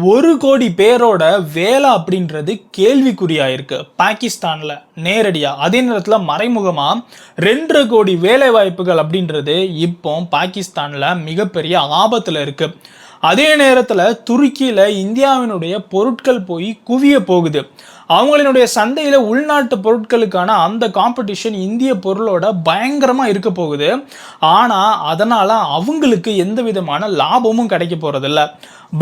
ஒரு கோடி பேரோட வேலை அப்படின்றது கேள்விக்குறியாயிருக்கு. பாகிஸ்தானில் நேரடியாக அதே நேரத்தில் மறைமுகமாக ரெண்டரை கோடி வேலை வாய்ப்புகள் அப்படின்றது இப்போ பாகிஸ்தானில் மிகப்பெரிய ஆபத்தில் இருக்குது அதே நேரத்தில் துருக்கியில் இந்தியாவினுடைய பொருட்கள் போய் குவிய போகுது. அவங்களினுடைய சந்தையில் உள்நாட்டு பொருட்களுக்கான அந்த காம்படிஷன் இந்திய பொருளோட பயங்கரமாக இருக்க போகுது. ஆனால் அதனால் அவங்களுக்கு எந்த விதமான லாபமும் கிடைக்க போகிறதில்ல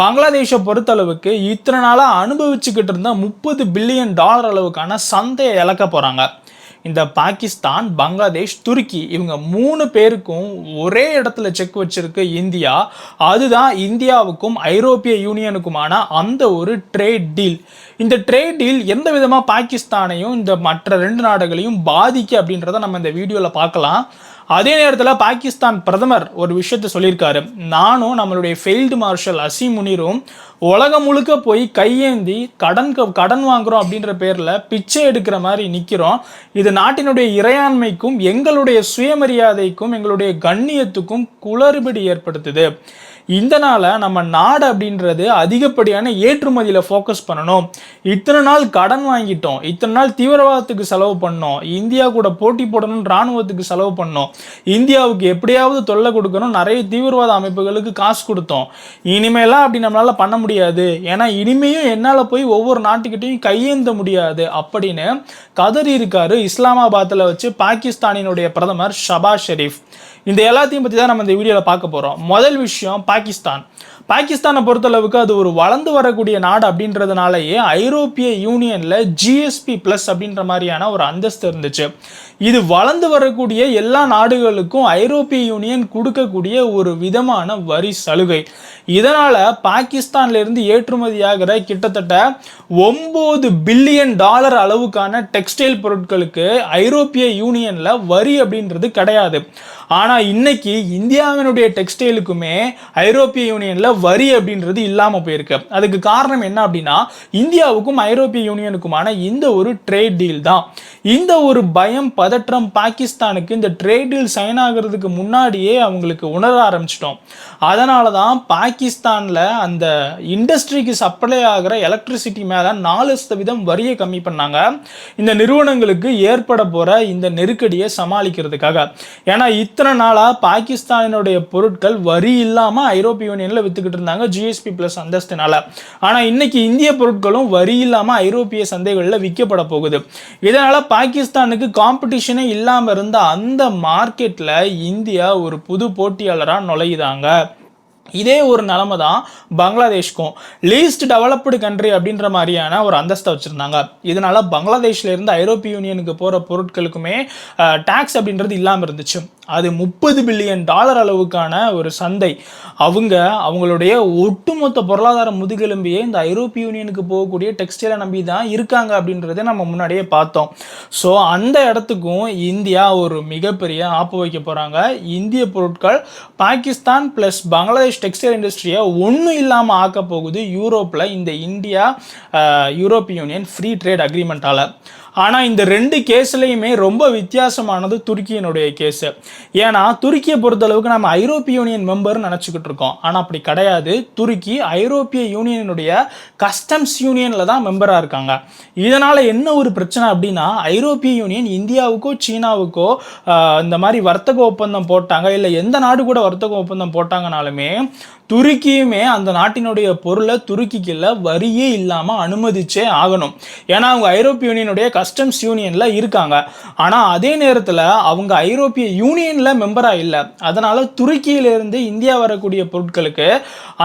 பங்களாதேஷை பொறுத்தளவுக்கு இத்தனை நாளாக அனுபவிச்சுக்கிட்டு இருந்த முப்பது பில்லியன் டாலர் அளவுக்கான சந்தையை இழக்க போகிறாங்க இந்த பாகிஸ்தான் பங்களாதேஷ் துருக்கி இவங்க மூணு பேருக்கும் ஒரே இடத்துல செக் வச்சிருக்கு இந்தியா. அதுதான் இந்தியாவுக்கும் ஐரோப்பிய யூனியனுக்குமான அந்த ஒரு ட்ரேட் டீல் இந்த ட்ரேட் டீல் எந்த விதமாக பாகிஸ்தானையும் இந்த மற்ற ரெண்டு நாடுகளையும் பாதிக்கு அப்படின்றத நம்ம இந்த வீடியோவில் பார்க்கலாம். அதே நேரத்தில் பாகிஸ்தான் பிரதமர் ஒரு விஷயத்த சொல்லியிருக்காரு. நானும் நம்மளுடைய ஃபெயில்டு மார்ஷல் அசீம் முனிரும் உலகம் முழுக்க போய் கையேந்தி கடன் கடன் வாங்குறோம் அப்படின்ற பேரில் பிச்சை எடுக்கிற மாதிரி நிற்கிறோம் இது நாட்டினுடைய இறையாண்மைக்கும் எங்களுடைய சுயமரியாதைக்கும் எங்களுடைய கண்ணியத்துக்கும் குளறுபடி ஏற்படுத்துது. இந்த நாளில் நம்ம நாடு அப்படின்றது அதிகப்படியான ஏற்றுமதியில் ஃபோக்கஸ் பண்ணணும். இத்தனை நாள் கடன் வாங்கிட்டோம். இத்தனை நாள் தீவிரவாதத்துக்கு செலவு பண்ணோம். இந்தியா கூட போட்டி போடணும் இராணுவத்துக்கு செலவு பண்ணோம். இந்தியாவுக்கு எப்படியாவது தொல்லை கொடுக்கணும். நிறைய தீவிரவாத அமைப்புகளுக்கு காசு கொடுத்தோம். இனிமேலாம் அப்படி நம்மளால் பண்ண முடியாது. ஏன்னா இனிமேயும் என்னால் போய் ஒவ்வொரு நாட்டுக்கிட்டையும் கையேந்த முடியாது. அப்படின்னு கதறி இருக்காரு இஸ்லாமாபாத்தில் வச்சு பாகிஸ்தானினுடைய பிரதமர் ஷபாஸ் ஷெரீஃப் இந்த எல்லாத்தையும் பற்றி தான் நம்ம இந்த வீடியோவில் பார்க்க போகிறோம் முதல் விஷயம் பாகிஸ்தான். பாகிஸ்தானை பொறுத்தளவுக்கு அது ஒரு வளர்ந்து வரக்கூடிய நாடு அப்படின்றதுனாலயே ஐரோப்பிய யூனியனில் ஜிஎஸ்பி ப்ளஸ் அப்படின்ற மாதிரியான ஒரு அந்தஸ்து இருந்துச்சு. இது வளர்ந்து வரக்கூடிய எல்லா நாடுகளுக்கும் ஐரோப்பிய யூனியன் கொடுக்கக்கூடிய ஒரு விதமான வரி சலுகை. இதனால் பாகிஸ்தான்லேருந்து ஏற்றுமதியாகிற கிட்டத்தட்ட ஒம்பது பில்லியன் டாலர் அளவுக்கான டெக்ஸ்டைல் பொருட்களுக்கு ஐரோப்பிய யூனியனில் வரி அப்படின்றது கிடையாது. ஆனால் இன்னைக்கு இந்தியாவினுடைய டெக்ஸ்டைலுக்குமே ஐரோப்பிய யூனியனில் வரி அப்படின்றது இல்லாமல் போயிருக்கு. அதுக்கு காரணம் என்ன அப்படின்னா இந்தியாவுக்கும் ஐரோப்பிய யூனியனுக்குமான இந்த ஒரு ட்ரேட் டீல் தான். இந்த ஒரு பயம் பதற்றம் பாகிஸ்தானுக்கு இந்த ட்ரேட் டீல் சைன் ஆகிறதுக்கு முன்னாடியே அவங்களுக்கு உணர ஆரம்பிச்சிட்டோம். அதனால தான் பாகிஸ்தானில் அந்த இண்டஸ்ட்ரிக்கு சப்ளை ஆகிற எலக்ட்ரிசிட்டி மேலே நாலு சதவீதம் வரியை கம்மி பண்ணாங்க. இந்த நிறுவனங்களுக்கு ஏற்பட போகிற இந்த நெருக்கடியை சமாளிக்கிறதுக்காக. ஏன்னா இத்தனை நாளாக பாகிஸ்தானினுடைய பொருட்கள் வரி இல்லாமல் ஐரோப்பிய யூனியனில் விற்றுக்கிட்டு இருந்தாங்க ஜிஎஸ்பி ப்ளஸ் அந்தஸ்தினால. ஆனால் இன்னைக்கு இந்திய பொருட்களும் வரி இல்லாமல் ஐரோப்பிய சந்தைகளில் விற்கப்பட போகுது. இதனால் பாகிஸ்தானுக்கு காம்படிஷனே இல்லாமல் இருந்த அந்த மார்க்கெட்டில் இந்தியா ஒரு புது போட்டியாளராக நுழையுதாங்க. இதே ஒரு நிலமை தான் பங்களாதேஷ்க்கும். லீஸ்ட் டெவலப்டு கண்ட்ரி அப்படின்ற மாதிரியான ஒரு அந்தஸ்தை வச்சுருந்தாங்க. இதனால் பங்களாதேஷ்லேருந்து ஐரோப்பிய யூனியனுக்கு போகிற பொருட்களுக்குமே டேக்ஸ் அப்படின்றது இல்லாமல் இருந்துச்சு. அது முப்பது பில்லியன் டாலர் அளவுக்கான ஒரு சந்தை. அவங்க அவங்களுடைய ஒட்டுமொத்த பொருளாதார முதுகெலும்பியே இந்த ஐரோப்பிய யூனியனுக்கு போகக்கூடிய டெக்ஸ்டைலை நம்பி தான் இருக்காங்க அப்படின்றத நம்ம முன்னாடியே பார்த்தோம். ஸோ அந்த இடத்துக்கும் இந்தியா ஒரு மிகப்பெரிய ஆப்பு வைக்க போகிறாங்க இந்திய பொருட்கள் பாகிஸ்தான் ப்ளஸ் பங்களாதேஷ் டெக்ஸ்டைல் இண்டஸ்ட்ரியை ஒன்றும் இல்லாமல் ஆக்க போகுது யூரோப்பில் இந்த India European Union free trade அக்ரிமெண்ட்டால் ஆனால் இந்த ரெண்டு கேஸ்லையுமே ரொம்ப வித்தியாசமானது துருக்கியினுடைய கேஸு. ஏன்னா துருக்கியை பொறுத்தளவுக்கு நம்ம ஐரோப்பிய யூனியன் மெம்பர்னு நினச்சிக்கிட்டு இருக்கோம். ஆனால் அப்படி கிடையாது. துருக்கி ஐரோப்பிய யூனியனுடைய கஸ்டம்ஸ் யூனியனில் தான் மெம்பராக இருக்காங்க. இதனால் என்ன ஒரு பிரச்சனை அப்படின்னா ஐரோப்பிய யூனியன் இந்தியாவுக்கோ சீனாவுக்கோ இந்த மாதிரி வர்த்தக ஒப்பந்தம் போட்டாங்க. இல்லை எந்த நாடு கூட வர்த்தக ஒப்பந்தம் போட்டாங்கனாலுமே துருக்கியுமே அந்த நாட்டினுடைய பொருளை துருக்கிக்குள்ள வரியே இல்லாமல் அனுமதிச்சே ஆகணும். ஏன்னா அவங்க ஐரோப்பிய யூனியனுடைய கஸ்டம்ஸ் யூனியனில் இருக்காங்க. ஆனால் அதே நேரத்தில் அவங்க ஐரோப்பிய யூனியனில் மெம்பராக இல்லை. அதனால் துருக்கியிலிருந்து இந்தியா வரக்கூடிய பொருட்களுக்கு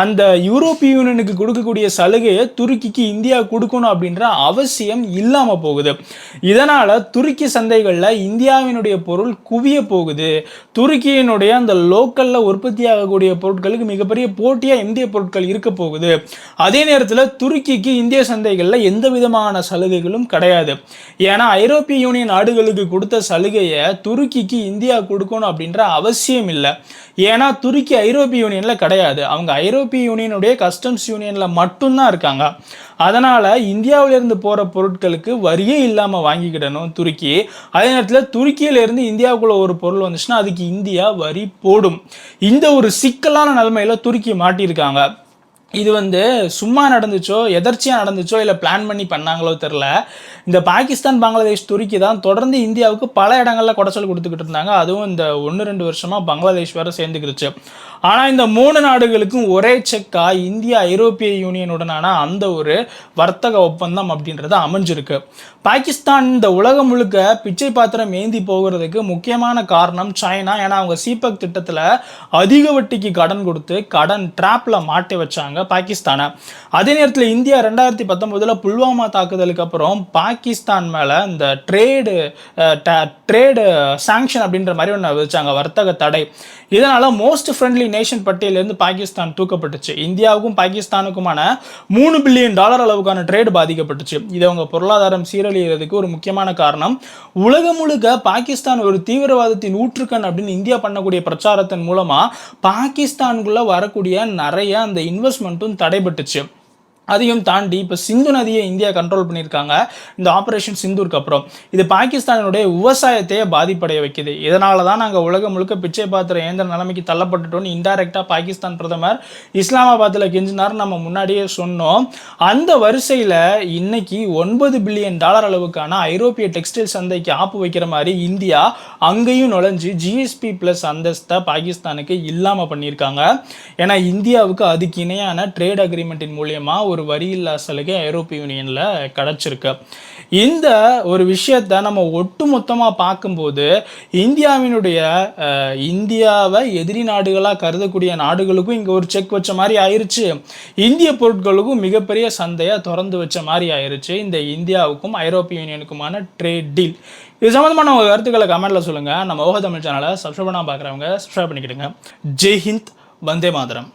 அந்த யூரோப்பிய யூனியனுக்கு கொடுக்கக்கூடிய சலுகையை துருக்கிக்கு இந்தியா கொடுக்கணும் அப்படின்ற அவசியம் இல்லாமல் போகுது. இதனால் துருக்கி சந்தைகளில் இந்தியாவினுடைய பொருள் குவிய போகுது. துருக்கியினுடைய அந்த லோக்கலில் உற்பத்தி ஆகக்கூடிய பொருட்களுக்கு மிகப்பெரிய போட்டியாக இந்திய பொருட்கள் இருக்க போகுது. அதே நேரத்தில் துருக்கிக்கு இந்திய சந்தைகளில் எந்த விதமான சலுகைகளும் கிடையாது. ஏன்னா ஐரோப்பிய யூனியன் நாடுகளுக்கு கொடுத்த சலுகையை துருக்கிக்கு இந்தியா கொடுக்கணும் அப்படின்ற அவசியம் இல்லை. ஏன்னா துருக்கி ஐரோப்பிய யூனியனில் கிடையாது. அவங்க ஐரோப்பிய யூனியனுடைய கஸ்டம்ஸ் யூனியனில் மட்டும்தான் இருக்காங்க. அதனால் இந்தியாவிலேருந்து போகிற பொருட்களுக்கு வரியே இல்லாமல் வாங்கிக்கிடணும் துருக்கி. அதே நேரத்தில் துருக்கியிலேருந்து இந்தியாவுக்குள்ள ஒரு பொருள் வந்துச்சுன்னா அதுக்கு இந்தியா வரி போடும். இந்த ஒரு சிக்கலான நிலைமையில துருக்கி மாட்டியிருக்காங்க. இது வந்து சும்மா நடந்துச்சோ எதர்ச்சியாக நடந்துச்சோ இல்லை பிளான் பண்ணி பண்ணாங்களோ தெரில இந்த பாகிஸ்தான் பங்களாதேஷ் துருக்கி தான் தொடர்ந்து இந்தியாவுக்கு பல இடங்களில் குடைச்சல் கொடுத்துக்கிட்டு இருந்தாங்க. அதுவும் இந்த ஒன்று ரெண்டு வருஷமாக பங்களாதேஷ் வேறு சேர்ந்துக்கிடுச்சு ஆனால் இந்த மூணு நாடுகளுக்கும் ஒரே செக்காக இந்தியா ஐரோப்பிய யூனியனுடனான அந்த ஒரு வர்த்தக ஒப்பந்தம் அப்படின்றது அமைஞ்சிருக்கு. பாகிஸ்தான் இந்த உலகம் முழுக்க பிச்சை பாத்திரம் ஏந்தி போகிறதுக்கு முக்கியமான காரணம் சைனா. ஏன்னா அவங்க சீபக் திட்டத்தில் அதிக வட்டிக்கு கடன் கொடுத்து கடன் ட்ராப்பில் மாட்டி வச்சாங்க. பாகிஸ்தானை. அதே நேரத்தில் இந்தியா ரெண்டாயிரத்தி பத்தொன்பதுல புல்வாமா தாக்குதலுக்கு அப்புறம் பாகிஸ்தான் மேலே இந்த ட்ரேடு ட்ரேடு சாங்ஷன் அப்படின்ற மாதிரி ஒன்று வச்சாங்க வர்த்தக தடை. இதனால் மோஸ்ட் ஃப்ரெண்ட்லி நேஷன் பட்டியலிருந்து பாகிஸ்தான் தூக்கப்பட்டுச்சு. இந்தியாவுக்கும் பாகிஸ்தானுக்குமான மூணு பில்லியன் டாலர் அளவுக்கான ட்ரேடு பாதிக்கப்பட்டுச்சு. இது அவங்க பொருளாதாரம் சீரழிகிறதுக்கு ஒரு முக்கியமான காரணம் உலகம் முழுக்க பாகிஸ்தான் ஒரு தீவிரவாதத்தின் ஊற்றுக்கண் அப்படின்னு இந்தியா பண்ணக்கூடிய பிரச்சாரத்தின் மூலமாக பாகிஸ்தானுக்குள்ளே வரக்கூடிய நிறைய அந்த இன்வெஸ்ட்மெண்ட்டும் தடைபட்டுச்சு. அதையும் தாண்டி இப்போ சிந்து நதியை இந்தியா கண்ட்ரோல் பண்ணியிருக்காங்க. இந்த ஆப்ரேஷன் சிந்துருக்கு அப்புறம். இது பாகிஸ்தானுடைய விவசாயத்தையே பாதிப்படைய வைக்குது. இதனால தான் நாங்கள் உலகம் முழுக்க பிச்சை பாத்திர இயந்திர நிலைமைக்கு தள்ளப்பட்டுட்டோம்னு இன்டைரக்டாக பாகிஸ்தான் பிரதமர் இஸ்லாமாபாத்தில் கெஞ்சினார் நம்ம முன்னாடியே சொன்னோம். அந்த வரிசையில் இன்னைக்கு ஒன்பது பில்லியன் டாலர் அளவுக்கான ஐரோப்பிய டெக்ஸ்டைல் சந்தைக்கு ஆப்பு வைக்கிற மாதிரி இந்தியா அங்கேயும் நுழைஞ்சு ஜிஎஸ்பி ப்ளஸ் அந்தஸ்தை பாகிஸ்தானுக்கு இல்லாமல் பண்ணியிருக்காங்க. ஏன்னா இந்தியாவுக்கு அதுக்கு இணையான ட்ரேட் அக்ரிமெண்ட்டின் மூலியமாக ஒரு வரி சலுகை ஐரோப்பிய யூனியனில் கிடச்சிருக்கு. இந்த ஒரு விஷயத்தை நம்ம ஒட்டுமொத்தமாக பார்க்கும்போது இந்தியாவினுடைய இந்தியாவை எதிரி நாடுகளாக கருதக்கூடிய நாடுகளுக்கும் இங்கே ஒரு செக் வச்ச மாதிரி ஆயிடுச்சு இந்திய பொருட்களுக்கும் மிகப்பெரிய சந்தையை திறந்து வச்ச மாதிரி ஆயிடுச்சு இந்த இந்தியாவுக்கும் ஐரோப்பிய யூனியனுக்குமான ட்ரேட் டீல் இது சம்மந்தமான உங்கள் கருத்துக்களை கமெண்ட்டில் சொல்லுங்கள் நம்ம ஓக தமிழ் சேனலை சப்ஸ்கிரைப் பண்ணால் பார்க்குறவங்க சப்ஸ்கிரைப் பண்ணிக்கிடுங்க. ஜெய் ஹிந்த் வந்தே மாதரம்.